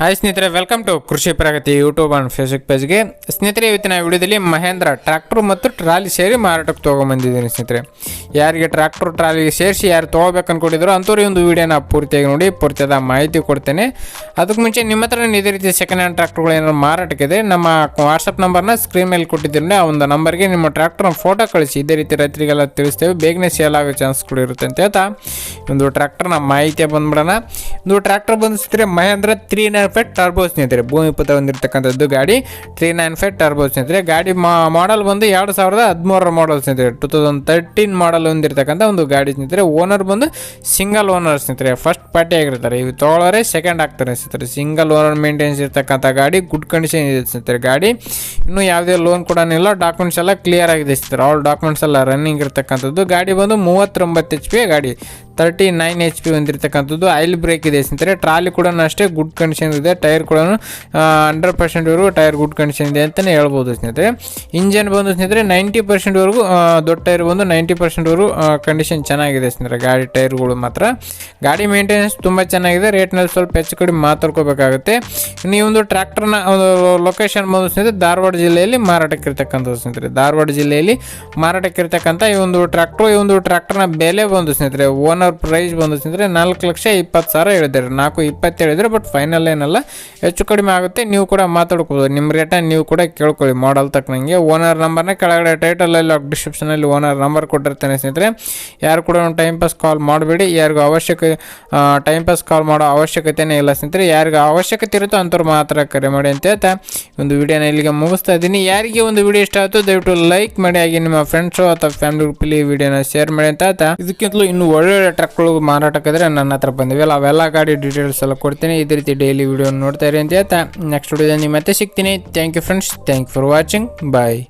Hi ಸ್ನೇಹಿತರೆ welcome to Krishi Pragati YouTube and Facebook ಪೇಜ್ಗೆ ಸ್ನೇಹಿತರೆ, ಇವತ್ತಿನ ವಿಡಿಯೋದಲ್ಲಿ ಮಹೇಂದ್ರ ಟ್ರ್ಯಾಕ್ಟ್ರು ಮತ್ತು ಟ್ರಾಲಿ ಸೇರಿ ಮಾರಾಟಕ್ಕೆ ತೊಗೊಂಬಂದಿದ್ದೀನಿ ಸ್ನೇಹಿತರೆ. ಯಾರಿಗೆ ಟ್ರ್ಯಾಕ್ಟ್ರು ಟ್ರಾಲಿಗೆ ಸೇರಿಸಿ ಯಾರು ತೊಗೋಬೇಕು ಅಂದ್ಕೊಂಡಿದ್ರು ಅಂಥವ್ರು ಒಂದು ವಿಡಿಯೋನ ಪೂರ್ತಿಯಾಗಿ ನೋಡಿ, ಪೂರ್ತಿಯಾದ ಮಾಹಿತಿ ಕೊಡ್ತೇನೆ. ಅದಕ್ಕೆ ಮುಂಚೆ ನಿಮ್ಮ ಹತ್ರ ಇದೇ ರೀತಿ ಸೆಕೆಂಡ್ ಹ್ಯಾಂಡ್ ಟ್ರ್ಯಾಕ್ಟ್ರುಗಳು ಏನಾದ್ರು ಮಾರಾಟಕ್ಕಿದೆ ನಮ್ಮ ವಾಟ್ಸಪ್ ನಂಬರ್ನ ಸ್ಕ್ರೀನ್ ಮೇಲೆ ಕೊಟ್ಟಿದ್ದೀನಿ. ಆ ಒಂದು ನಂಬರ್ಗೆ ನಿಮ್ಮ ಟ್ರ್ಯಾಕ್ಟ್ರನ್ನ ಫೋಟೋ ಕಳಿಸಿ. ಇದೇ ರೀತಿ ರೈತರಿಗೆಲ್ಲ ತಿಳಿಸ್ತೇವೆ. ಬೇಗನೆ ಸೇಲ್ ಆಗೋ ಚಾನ್ಸ್ ಕೂಡ ಇರುತ್ತೆ ಅಂತ ಹೇಳ್ತಾ. ಒಂದು ಟ್ರ್ಯಾಕ್ಟರ್ನ ಮಾಹಿತಿ ಬಂದ್ಬಿಡೋಣ. ಒಂದು ಟ್ರ್ಯಾಕ್ಟರ್ ಬಂದು ಸ್ನೇಹಿತರೆ, Mahindra three nine five turbo ಸ್ನೇಹಿತರೆ, ಭೂಮಿ ಪುತ್ರ ಹೊಂದಿರತಕ್ಕಂಥದ್ದು ಗಾಡಿ ತ್ರೀ ನೈನ್ ಫೈವ್ ಟರ್ಬೋ ಸ್ನೇಹಿತರೆ. ಗಾಡಿ ಮಾಡಲ್ ಬಂದು ಎರಡು ಸಾವಿರದ ಹದಿಮೂರರ ಮಾಡಲ್ ಸ್ನೇಹಿತರೆ. ಟೂ ತೌಸಂಡ್ ತರ್ಟೀನ್ ಮಾಡಲ್ ಹೊಂದಿರತಕ್ಕಂಥ ಒಂದು ಗಾಡಿ ಸ್ನೇಹಿತರೆ. ಓನರ್ ಬಂದು ಸಿಂಗಲ್ ಓನರ್ ಸ್ನೇಹಿತರೆ. ಫಸ್ಟ್ ಪಾರ್ಟಿ ಆಗಿರ್ತಾರೆ. ಇವು ತೊಗೊಳೋರೆ ಸೆಕೆಂಡ್ ಆಗ್ತಾರೆ ಸ್ನೇಹಿತರೆ. ಸಿಂಗಲ್ ಓನರ್ ಮೇಂಟೆನೆನ್ಸ್ ಇರ್ತಕ್ಕಂಥ ಗಾಡಿ ಗುಡ್ ಕಂಡೀಷನ್ ಇದೆ ಸ್ನೇಹಿತರೆ ಗಾಡಿ. ಇನ್ನೂ ಯಾವುದೇ ಲೋನ್ ಕೂಡ ಇಲ್ಲ ಡಾಕ್ಯುಮೆಂಟ್ಸ್ ಎಲ್ಲ ಕ್ಲಿಯರ್ ಆಗಿದೆ ಸ್ನೇಹಿತರೆ. ಆಲ್ ಡಾಕ್ಯುಮೆಂಟ್ಸ್ ಎಲ್ಲ ರನ್ನಿಂಗ್ ಇರ್ತಕ್ಕಂಥದ್ದು. ಗಾಡಿ ಬಂದು ಮೂವತ್ತೊಂಬತ್ತು ಎಚ್ ಪಿ ಗಾಡಿ. ತರ್ಟಿ ನೈನ್ ಎಚ್ ಪಿ ಹೊಂದಿರತಕ್ಕಂಥದ್ದು. ಆಯಿಲ್ ಬ್ರೇಕ್ ಇದೆ ಸ್ನೇಹಿತರೆ. ಟ್ರಾಲಿ ಕೂಡ ಅಷ್ಟೇ, ಗುಡ್ ಕಂಡೀಷನ್ ಇದೆ. ಟೈರ್ ಕೂಡ ಹಂಡ್ರೆಡ್ ಪರ್ಸೆಂಟ್ವರೆಗೂ ಟೈರ್ ಗುಡ್ ಕಂಡೀಷನ್ ಇದೆ ಅಂತಲೇ ಹೇಳ್ಬೋದು ಸ್ನೇಹಿತರೆ. ಇಂಜನ್ ಬಂದು ಸ್ನೇಹಿತರೆ, ನೈಂಟಿ ಪರ್ಸೆಂಟ್ವರೆಗೂ ದೊಡ್ಡ ಟೈರ್ ಬಂದು ನೈಂಟಿ ಪರ್ಸೆಂಟ್ವರೆಗೂ ಕಂಡೀಷನ್ ಚೆನ್ನಾಗಿದೆ ಸ್ನೇಹಿತರೆ. ಗಾಡಿ ಟೈರ್ಗಳು ಮಾತ್ರ. ಗಾಡಿ ಮೇಂಟೆನೆನ್ಸ್ ತುಂಬ ಚೆನ್ನಾಗಿದೆ. ರೇಟ್ನಲ್ಲಿ ಸ್ವಲ್ಪ ಹೆಚ್ಚು ಕಡಿಮೆ ಮಾತಾಡ್ಕೋಬೇಕಾಗುತ್ತೆ. ಈ ಒಂದು ಟ್ರ್ಯಾಕ್ಟರ್ನ ಲೊಕೇಶನ್ ಬಂದು ಸ್ನೇಹಿತರೆ, ಧಾರವಾಡ ಜಿಲ್ಲೆಯಲ್ಲಿ ಮಾರಾಟಕ್ಕೆ ಇರ್ತಕ್ಕಂಥದ್ದು ಸ್ನೇಹಿತರೆ. ಧಾರವಾಡ ಜಿಲ್ಲೆಯಲ್ಲಿ ಮಾರಾಟಕ್ಕೆ ಇರ್ತಕ್ಕಂಥ ಈ ಒಂದು ಟ್ರ್ಯಾಕ್ಟರ್ ಈ ಒಂದು ಟ್ರ್ಯಾಕ್ಟರ್ನ ಬೆಲೆ ಬಂದು ಸ್ನೇಹಿತರೆ ಓನರ್ ಪ್ರೈಸ್ ಬಂದು ಅಂದರೆ ನಾಲ್ಕು ಲಕ್ಷ ಇಪ್ಪತ್ತು ಸಾವಿರ ಹೇಳಿದ್ದಾರೆ. ನಾಲ್ಕು ಇಪ್ಪತ್ತು ಹೇಳಿದರೆ ಬಟ್ ಫೈನಲ್ ಏನಲ್ಲ, ಹೆಚ್ಚು ಕಡಿಮೆ ಆಗುತ್ತೆ. ನೀವು ಕೂಡ ಮಾತಾಡ್ಕೋಬೋದು ನಿಮ್ಮ ರೇಟನ್ನು ನೀವು ಕೂಡ ಕೇಳ್ಕೊಳ್ಳಿ. ಮಾಡಲ್ ತಕ್ಕನಂಗೆ ಓನರ್ ನಂಬರ್ನ ಕೆಳಗಡೆ ಟೈಟಲಲ್ಲಿ ಡಿಸ್ಕ್ರಿಪ್ಷನಲ್ಲಿ ಓನರ್ ನಂಬರ್ ಕೊಟ್ಟಿರ್ತೇನೆ ಸ್ನೇಹಿತರೆ. ಯಾರು ಕೂಡ ಟೈಮ್ ಪಾಸ್ ಕಾಲ್ ಮಾಡಬೇಡಿ. ಯಾರಿಗೂ ಅವಶ್ಯಕ ಟೈಮ್ ಪಾಸ್ ಕಾಲ್ ಮಾಡೋ ಅವಶ್ಯಕತೆನೇ ಇಲ್ಲ ಸ್ನೇಹಿತರೆ. ಯಾರಿಗೂ ಅವಶ್ಯಕತೆ ಇರುತ್ತೋ ಅಂಥವ್ರು ಮಾತ್ರ ಕರೆ ಮಾಡಿ ಅಂತ ಹೇಳ್ತಾ ಒಂದು ವಿಡಿಯೋನ ಇಲ್ಲಿಗೆ ಮುಗಿಸ್ತಾ ಇದ್ದೀನಿ. ಯಾರಿಗೆ ಒಂದು ವಿಡಿಯೋ ಇಷ್ಟ ಆಯಿತು ದಯವಿಟ್ಟು ಲೈಕ್ ಮಾಡಿ. ಹಾಗೆ ನಿಮ್ಮ ಫ್ರೆಂಡ್ಸು ಅಥವಾ ಫ್ಯಾಮಿಲಿ ಗ್ರೂಪಲ್ಲಿ ವಿಡಿಯೋನ ಶೇರ್ ಮಾಡಿ ಅಂತ ಹೇಳ್ತಾ. ಇದಕ್ಕಿಂತಲೂ ಇನ್ನೂ ಒಳ್ಳೊಳ್ಳೆ ಟ್ರಕ್ಗಳು ಮಾರಾಟಕ್ಕಿದ್ರೆ ನನ್ನ ಹತ್ರ ಬಂದಿವೆ. ಅವೆಲ್ಲ ಗಾಡಿ ಡೀಟೇಲ್ಸ್ ಎಲ್ಲ ಕೊಡ್ತೀನಿ. ಇದೇ ರೀತಿ ಡೈಲಿ ವಿಡಿಯೋ ನೋಡ್ತಾ ಇರಿ ಅಂತ ಹೇಳ್ತಾ. ನೆಕ್ಸ್ಟ್ ವಿಡಿಯೋದಲ್ಲಿ ಮತ್ತೆ ಸಿಗ್ತೀನಿ. Thank you friends thank for watching bye